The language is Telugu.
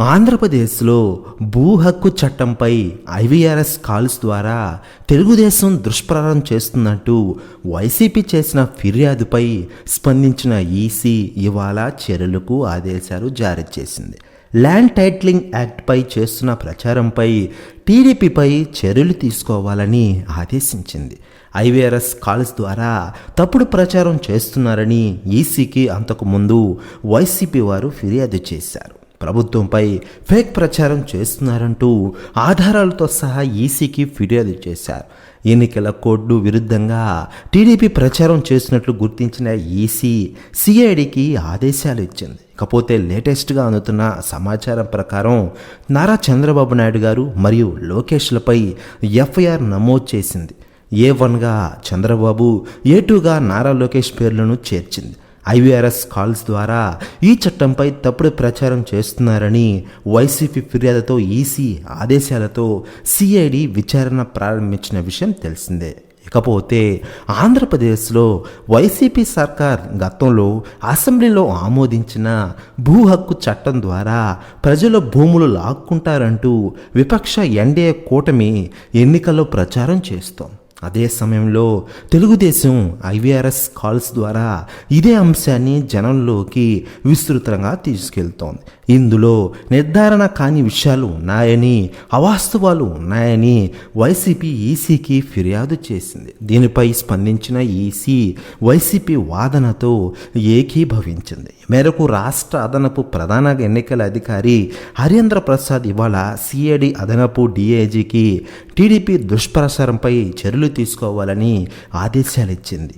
ఆంధ్రప్రదేశ్లో భూ హక్కు చట్టంపై ఐవీఆర్ఎస్ కాల్స్ ద్వారా తెలుగుదేశం దుష్ప్రచారం చేస్తున్నట్టు వైసీపీ చేసిన ఫిర్యాదుపై స్పందించిన ఈసీ ఇవాళ చర్యలకు ఆదేశాలు జారీ చేసింది. ల్యాండ్ టైటిలింగ్ యాక్ట్పై చేస్తున్న ప్రచారంపై టీడీపీపై చర్యలు తీసుకోవాలని ఆదేశించింది. ఐవీఆర్ఎస్ కాల్స్ ద్వారా తప్పుడు ప్రచారం చేస్తున్నారని ఈసీకి అంతకుముందు వైసీపీ వారు ఫిర్యాదు చేశారు. ప్రభుత్వంపై ఫేక్ ప్రచారం చేస్తున్నారంటూ ఆధారాలతో సహా ఈసీకి ఫిర్యాదు చేశారు. ఎన్నికల కోడ్డు విరుద్ధంగా టీడీపీ ప్రచారం చేసినట్లు గుర్తించిన ఈసీ సిఐడికి ఆదేశాలు ఇచ్చింది. ఇకపోతే లేటెస్ట్గా అందుతున్న సమాచారం ప్రకారం నారా చంద్రబాబు నాయుడు గారు మరియు లోకేష్లపై ఎఫ్ఐఆర్ నమోదు చేసింది. ఏ వన్గా చంద్రబాబు ఏ టూగా నారా లోకేష్ పేర్లను చేర్చింది. ఐవీఆర్ఎస్ కాల్స్ ద్వారా ఈ చట్టంపై తప్పుడు ప్రచారం చేస్తున్నారని వైసీపీ ఫిర్యాదుతో ఈసీ ఆదేశాలతో సిఐడి విచారణ ప్రారంభించిన విషయం తెలిసిందే. ఇకపోతే ఆంధ్రప్రదేశ్లో వైసీపీ సర్కార్ గతంలో అసెంబ్లీలో ఆమోదించిన భూ హక్కు చట్టం ద్వారా ప్రజల భూములు లాక్కుంటారంటూ విపక్ష ఎన్డీఏ కూటమి ఎన్నికల్లో ప్రచారం చేస్తోంది. అదే సమయంలో తెలుగుదేశం ఐవీఆర్ఎస్ కాల్స్ ద్వారా ఇదే అంశాన్ని జనంలోకి విస్తృతంగా తీసుకెళ్తోంది. ఇందులో నిర్ధారణ కాని విషయాలు ఉన్నాయని అవాస్తవాలు ఉన్నాయని వైసీపీ ఈసీకి ఫిర్యాదు చేసింది. దీనిపై స్పందించిన ఈసీ వైసీపీ వాదనతో ఏకీభవించింది. మేరకు రాష్ట్ర అదనపు ప్రధాన ఎన్నికల అధికారి హరేంద్ర ప్రసాద్ ఇవాళ సిఐడి అదనపు డిఐజీకి టీడీపీ దుష్ప్రచారంపై చర్యలు తీసుకోవాలని ఆదేశాలిచ్చింది